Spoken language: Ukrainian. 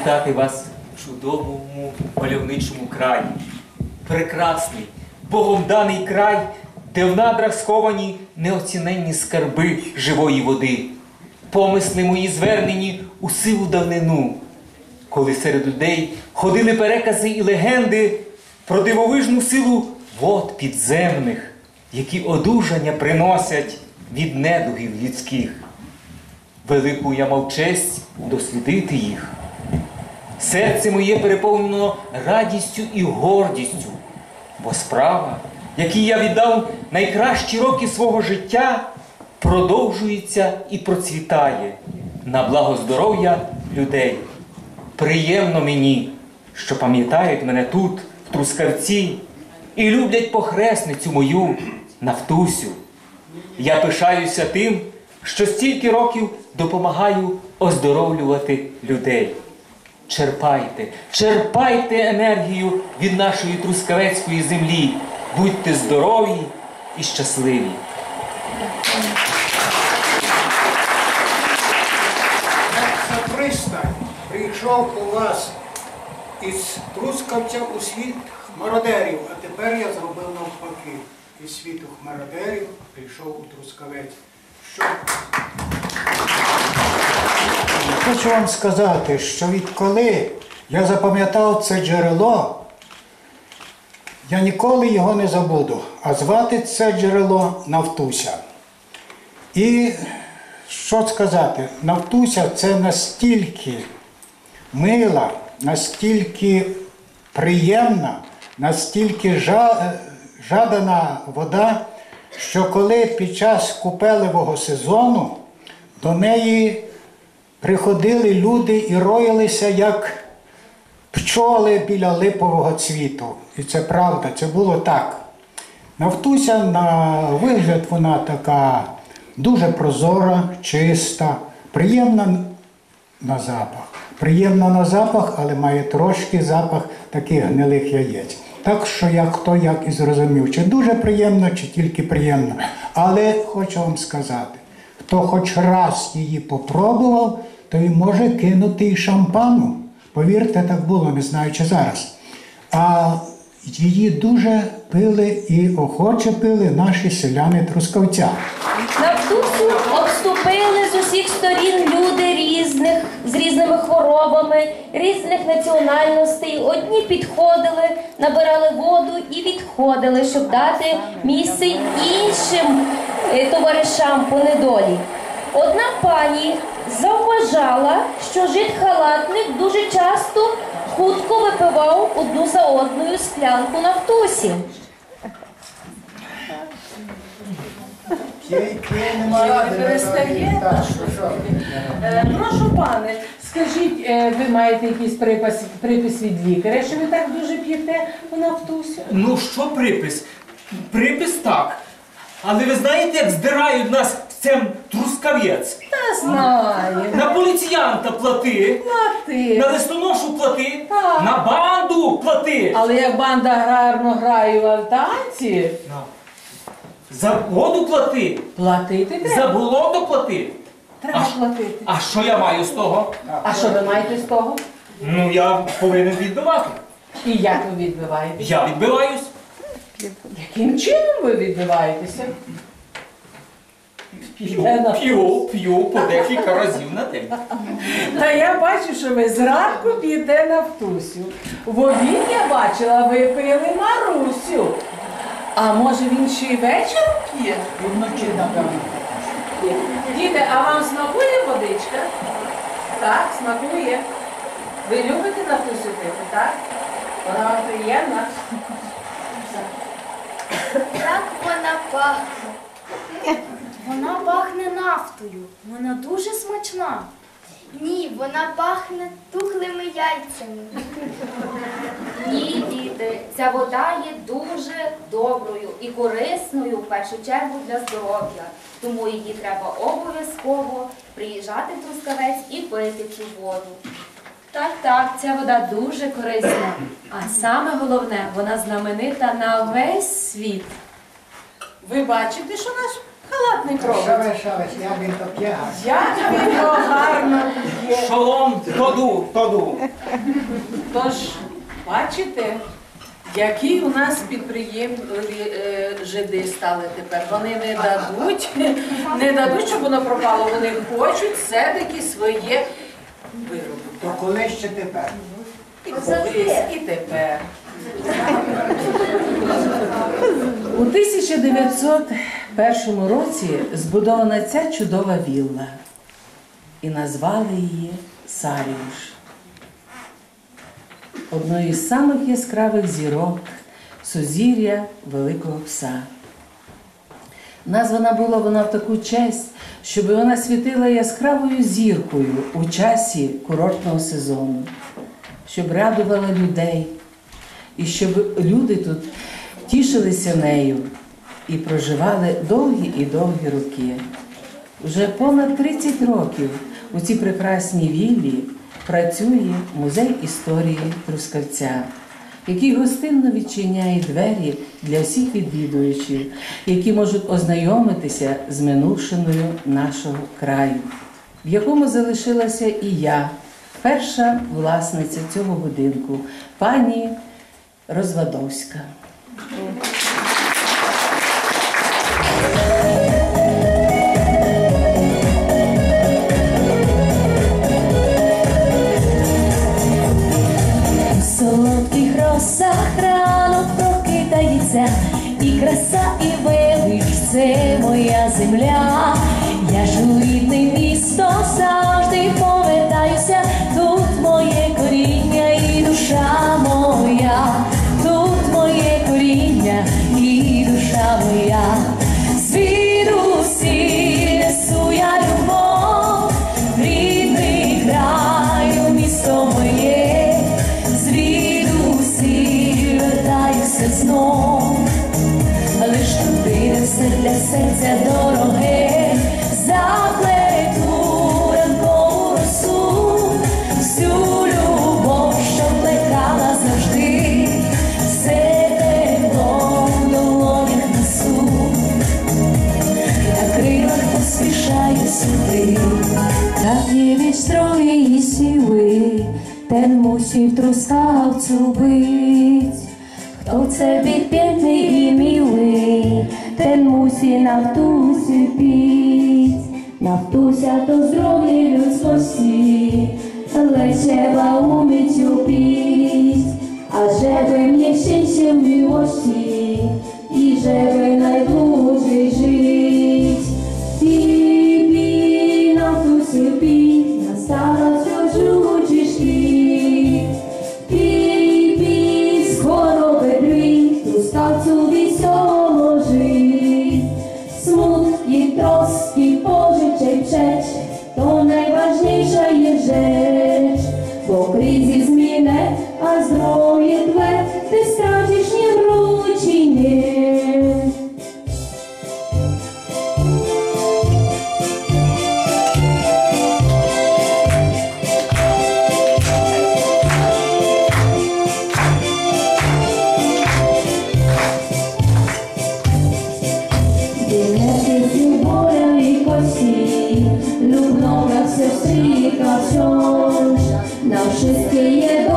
вітати вас в чудовому мальовничому краї. Прекрасний, Богом даний край, де в надрах сховані неоціненні скарби живої води. Помисли мої звернені у сиву давнину, коли серед людей ходили перекази і легенди про дивовижну силу вод підземних, які одужання приносять від недугів людських. Велику я мав честь дослідити їх. Серце моє переповнено радістю і гордістю, бо справа, якій я віддав найкращі роки свого життя, продовжується і процвітає на благо здоров'я людей. Приємно мені, що пам'ятають мене тут, в Трускавці, і люблять похресницю мою Нафтусю. Я пишаюся тим, що стільки років допомагаю оздоровлювати людей. Черпайте, черпайте енергію від нашої трускавецької землі. Будьте здорові і щасливі. За пристань прийшов у вас із Трускавця у світ мародерів, а тепер я зробив навпаки. Із світу хмародерів прийшов у Трускавець. Що Хочу вам сказати, що відколи я запам'ятав це джерело, я ніколи його не забуду, а звати це джерело Нафтуся. І що сказати, Нафтуся це настільки мила, настільки приємна, настільки жадана вода, що коли під час купелевого сезону до неї приходили люди і роїлися як пчоли біля липового цвіту. І це правда, це було так. Нафтуся на вигляд вона така дуже прозора, чиста, приємна на запах. Приємна на запах, але має трошки запах таких гнилих яєць. Так що як хто як і зрозумів, чи дуже приємно, чи тільки приємно. Але хочу вам сказати, хто хоч раз її попробував, той може кинути і шампану. Повірте, так було, не знаю, чи зараз. А її дуже пили і охоче пили наші селяни Трускавця. Нафтусю обступили з усіх сторін люди хворобами, різних національностей. Одні підходили, набирали воду і відходили, щоб дати місце іншим е, товаришам по недолі. Одна пані зауважала, що жит халатник дуже часто хутко випивав одну за одною склянку нафтусі. не перестає. Е, Прошу пане, скажіть, е, ви маєте якийсь припис, припис від лікаря, що ви так дуже п'єте у нафтусю? Ну що припис? Припис так. Але ви знаєте, як здирають нас в цем трускавець? Та знаю. На поліціянта плати, Плати. на листоношу плати, Так. на банду плати. Але як банда гарно грає в танці, На. За воду плати, платити за болото плати. Треба платити. а що я маю з того? А що ви маєте з того? Ну я повинен відбивати. І як ви відбиваєтеся? Я відбиваюсь. Яким чином ви відбиваєтеся? П'ю, п'ю, п'ю по декілька разів на день. Та я бачу, що ви зранку п'єте нафтусю. В обід я бачила, ви пили Марусю. А може він ще й вечором п'є? Вночі, напевно. Діти, а? Так, смакує. Ви любите нафтусю пити, так? Вона вам приємна. Як вона пахне? Вона пахне нафтою. Вона дуже смачна. Ні, вона пахне тухлими яйцями. Ні, діти, ця вода є дуже доброю і корисною в першу чергу для здоров'я. Тому її треба обов'язково приїжджати в Трускавець і пити цю воду. Так, так, ця вода дуже корисна. А саме головне, вона знаменита на весь світ. Ви бачите, що наш Халат не трогай. Шаве, шаве, як він то п'яний. Як він його гарно є. Шолом, тоду, тоду. Тож, бачите, які у нас підприємливі е, жиди стали тепер. Вони не дадуть, не дадуть, щоб воно пропало. Вони хочуть все-таки своє виробити. То коли ще тепер? І колись, і тепер. У 1901 році збудована ця чудова вілла і назвали її Саріуш. Одною із самих яскравих зірок сузір'я Великого Пса. Названа була вона в таку честь, щоб вона світила яскравою зіркою у часі курортного сезону, щоб радувала людей, і щоб люди тут тішилися нею і проживали довгі і довгі роки. Уже понад 30 років у цій прекрасній віллі працює музей історії Трускавця, який гостинно відчиняє двері для всіх відвідувачів, які можуть ознайомитися з минувшиною нашого краю, в якому залишилася і я, перша власниця цього будинку, пані Розвадовська. Солодких рано прокидається, і краса, і велич це моя земля. Я ж у рідне місто завжди повертаюся, тут моє коріння і душа моя, тут моє коріння і душа моя. Серця дороге, заплету ранкову росу, всю любов, що плекала завжди, все тепло в долонях несу на крылах поспішаю сюди. Так є від строї і сіли, ten musi w truskawcu być. Kto chce być piękny i miły, ten musi na wtusie pić. Na Gdy stracisz, nie wróci, nie. Lub nogach se wstrzyka wciąż Na wszystkie jeba